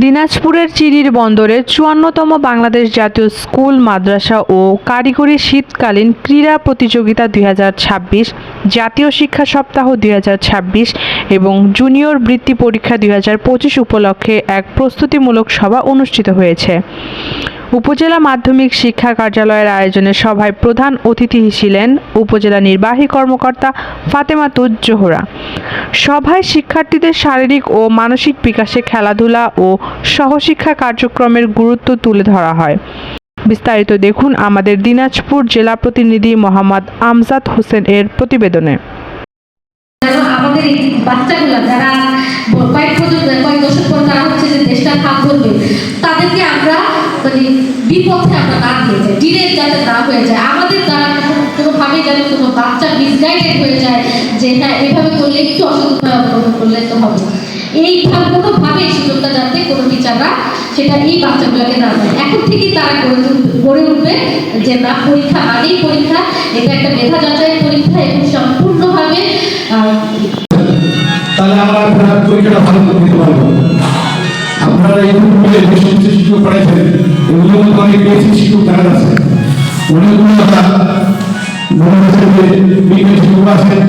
দিনাজপুরের চিরির বন্দরে চুয়ান্নতম বাংলাদেশ জাতীয় স্কুল, মাদ্রাসা ও কারিগরি শীতকালীন ক্রীড়া প্রতিযোগিতা দুই হাজার ছাব্বিশ, জাতীয় শিক্ষা সপ্তাহ দুই হাজার ছাব্বিশ এবং জুনিয়র বৃত্তি পরীক্ষা দুই হাজার পঁচিশ উপলক্ষে এক প্রস্তুতিমূলক সভা অনুষ্ঠিত হয়েছে। উপজেলা মাধ্যমিক শিক্ষা কার্যালয়ের আয়োজনে সভায় প্রধান অতিথি ছিলেন উপজেলা নির্বাহী কর্মকর্তা ফাতেমাতুজ জোহরা সভায় শিক্ষার্থীদের শারীরিক ও মানসিক বিকাশে খেলাধুলা ও সহশিক্ষা কার্যক্রমের গুরুত্ব তুলে ধরা হয়। বিস্তারিত দেখুন আমাদের দিনাজপুর জেলা প্রতিনিধি মোহাম্মদ আমজাদ হোসেন এর প্রতিবেদনে। আমাদের এই বাচ্চাগুলা যারা কয়েক বছর, কয়েক দশক পর তারা হচ্ছে যে দেশটা খাপ ধরবে তাদেরকে আমরা মানে বিপথে আমরা না দিয়ে যাই ডিরেক্ট যাতে না হয়ে যায়, আমাদের দ্বারা কোনো- কোনোভাবে যেন কোনো বাচ্চা মিসগাইডেড হয়ে যায় যে হ্যাঁ এভাবে করলে একটু অসুবিধা অবলম্বন করলে তো হবে। এইভাবে কোনোভাবে এই সুযোগটা যাতে কোনো টিচাররা সেটা এই বাচ্চাগুলোকে না দেয় এখন থেকেই তারা গড়ে গড়ে উঠবে যে না, পরীক্ষা মানেই পরীক্ষা, এটা একটা মেধা যাচাই পরীক্ষা, এবং সম্পূর্ণভাবে তাহলে আমরা পরীক্ষাটা ভালো করে দিতে পারব আপনারা মিলে যে সমস্ত শিশু পড়াইছেন এগুলোর মধ্যে অনেক বেশি শিক্ষক দেখা আছে? অনেকগুলো আমরা মনে হচ্ছে যে বিজ্ঞান শিক্ষক আছেন